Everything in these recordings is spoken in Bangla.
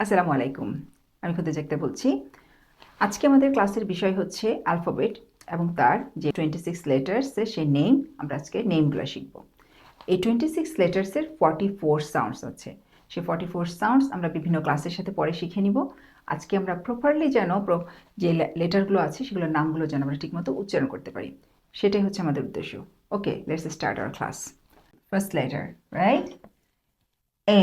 আসসালামু আলাইকুম। আমি খুদে জাগতে বলছি। আজকে আমাদের ক্লাসের বিষয় হচ্ছে অ্যালফাবেট এবং তার যে টোয়েন্টি সিক্স লেটার্সের সেই নেম আমরা আজকে নেমগুলো শিখব। এই টোয়েন্টি সিক্স লেটার্সের ফর্টি ফোর সাউন্ডস আছে। সেই ফর্টি ফোর সাউন্ডস আমরা বিভিন্ন ক্লাসের সাথে পরে শিখে নিব। আজকে আমরা প্রপারলি যেন যে লেটারগুলো আছে, সেগুলোর নামগুলো যেন আমরা ঠিকমতো উচ্চারণ করতে পারি। সেটাই হচ্ছে আমাদের উদ্দেশ্য। Okay let's start our class first letter right A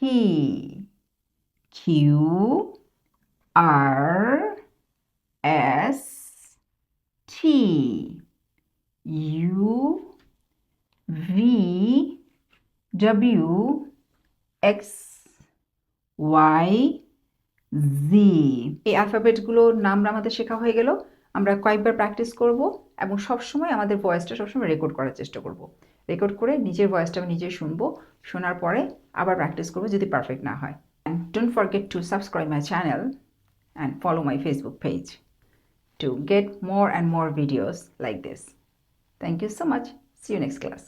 Q R S T U V W X Y Z এই অ্যালফাবেটগুলোর নাম আমাদের শেখা হয়ে গেল। আমরা কয়েকবার প্র্যাকটিস করব এবং সবসময় আমাদের ভয়েসটা সবসময় রেকর্ড করার চেষ্টা করব। রেকর্ড করে নিজের ভয়েসটা আমি নিজে শুনব, শোনার পরে আবার প্র্যাকটিস করব যদি পারফেক্ট না হয়। And don't forget to subscribe my channel and follow my Facebook page to get more and more videos like this thank you so much see you next class.